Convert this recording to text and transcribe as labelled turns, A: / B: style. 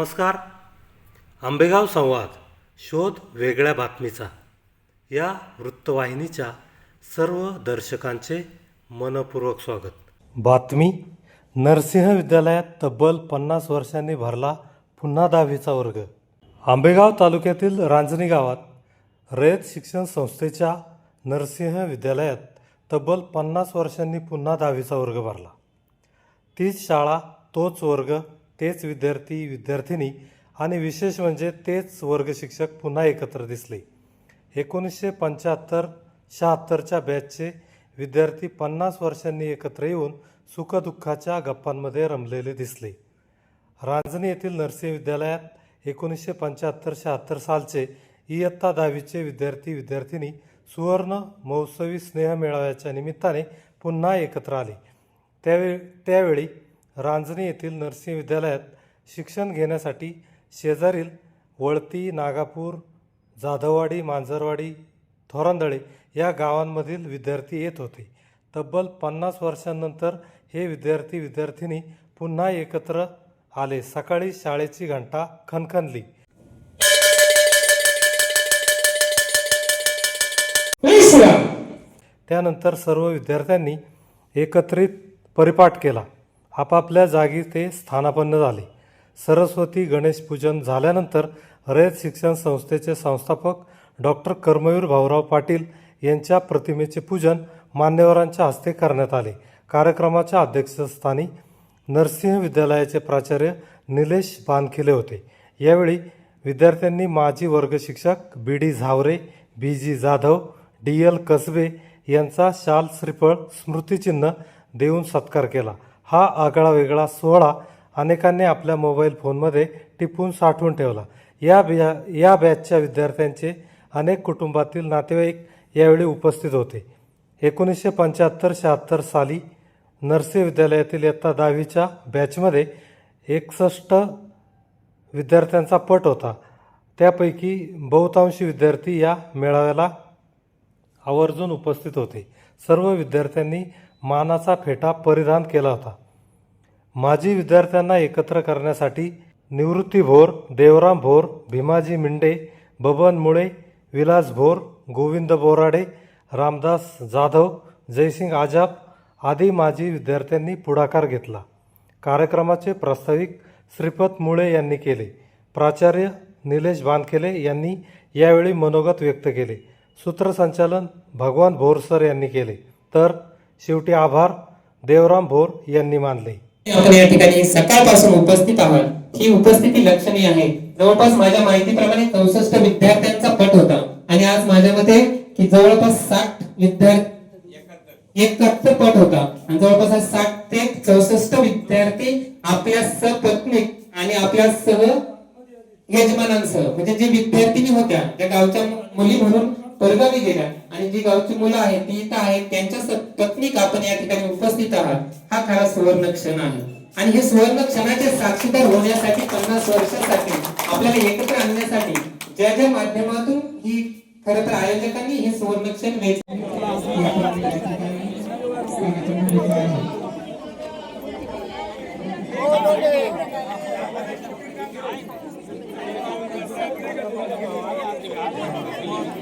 A: नमस्कार. आंबेगाव संवाद. शोध वेगळ्या बातमीचा. या वृत्तवाहिनीच्या सर्व दर्शकांचे मनपूर्वक स्वागत. बातमी. नरसिंह विद्यालयात तब्बल पन्नास वर्षांनी भरला पुन्हा दहावीचा वर्ग. आंबेगाव तालुक्यातील रांजणी गावात रयत शिक्षण संस्थेच्या नरसिंह विद्यालयात तब्बल पन्नास वर्षांनी पुन्हा दहावीचा वर्ग भरला. तीच शाळा तोच वर्ग तेच विद्यार्थी विद्यार्थिनी आणि विशेष म्हणजे तेच वर्ग शिक्षक पुन्हा एकत्र दिसले. एकोणीसशे पंच्याहत्तर शहात्तरच्या बॅचचे विद्यार्थी पन्नास वर्षांनी एकत्र येऊन सुखदुःखाच्या गप्पांमध्ये रमलेले दिसले. रांजणी येथील नरसिंह विद्यालयात एकोणीसशे पंच्याहत्तर शहात्तर सालचे इयत्ता दहावीचे विद्यार्थी विद्यार्थिनी सुवर्ण महोत्सवी स्नेह मेळाव्याच्या निमित्ताने पुन्हा एकत्र आले. त्यावेळी त्यावेळी रांजणी येथील नरसिंह विद्यालयात शिक्षण घेण्यासाठी शेजारील वळती नागापूर जाधववाडी मांजरवाडी थोरांदळे या गावांमधील विद्यार्थी येत होते. तब्बल पन्नास वर्षांनंतर हे विद्यार्थी विद्यार्थिनी पुन्हा एकत्र आले. सकाळी शाळेची घंटा खणखणली. त्यानंतर सर्व विद्यार्थ्यांनी एकत्रित परिपाठ केला. आपापल्या जागी ते स्थानापन्न झाले. सरस्वती गणेश पूजन झाल्यानंतर रयत शिक्षण संस्थेचे संस्थापक डॉक्टर कर्मवीर भाऊराव पाटील यांच्या प्रतिमेचे पूजन मान्यवरांच्या हस्ते करण्यात आले. कार्यक्रमाच्या अध्यक्षस्थानी नरसिंह विद्यालयाचे प्राचार्य निलेश बानखिले होते. यावेळी विद्यार्थ्यांनी माजी वर्ग शिक्षक B D Zaware B G Jadhav D L Kasbe यांचा शाल श्रीफळ स्मृतिचिन्ह देऊन सत्कार केला. हा आगळा वेगळा सोहळा अनेकांनी आपल्या मोबाईल फोनमध्ये टिपून साठवून ठेवला. या बॅ या बॅचच्या विद्यार्थ्यांचे अनेक कुटुंबातील नातेवाईक यावेळी उपस्थित होते. एकोणीसशे पंच्याहत्तर शहात्तर साली नरसिंह विद्यालयातील इयत्ता दहावीच्या बॅचमध्ये एकसष्ट विद्यार्थ्यांचा पट होता. त्यापैकी बहुतांशी विद्यार्थी या मेळाव्याला आवर्जून उपस्थित होते. सर्व विद्यार्थ्यांनी मानाचा फेटा परिधान केला होता. माजी विद्यार्थ्यांना एकत्र करण्यासाठी निवृत्ती भोर देवराम भोर भीमाजी मिंडे बबन मुळे विलास भोर गोविंद बोराडे रामदास जाधव जयसिंग आजाब आदी माजी विद्यार्थ्यांनी पुढाकार घेतला. कार्यक्रमाचे प्रास्ताविक श्रीपत मुळे यांनी केले. प्राचार्य निलेश बानखेले यांनी यावेळी मनोगत व्यक्त केले. सूत्रसंचालन भगवान भोर सर यांनी केले. तर शेवटी आभार. देवराम भोर यांनी मानले.
B: आपण या ठिकाणी सकाळपासून उपस्थित आहात. ही उपस्थिती लक्षणीय आहे. जवळपास माझ्या माहितीप्रमाणे चौसष्ट विद्यार्थ्यांचा पट होता. आणि आज माझ्या मते की जवळपास साठ विद्यार्थी एकाहत्तर पट होता. आणि जवळपास साठ ते चौसष्ट विद्यार्थी आपल्या सपत्नी आणि आपल्या सह यजमानांसह म्हणजे जे विद्यार्थिनी होत्या त्या गावच्या मुली म्हणून परगावी गेल्या. आणि जी गावची मुलं आहेत ती इथं आहेत त्यांच्या पत्नीक आपण या ठिकाणी उपस्थित आहात. हा खरा सुवर्ण क्षण आहे. आणि हे सुवर्ण क्षणाचे साक्षीदार होण्यासाठी पन्नास वर्षासाठी आपल्याला एकत्र आणण्यासाठी ज्या ज्या माध्यमातून ही खर तर आयोजकांनी हे सुवर्ण क्षण वेच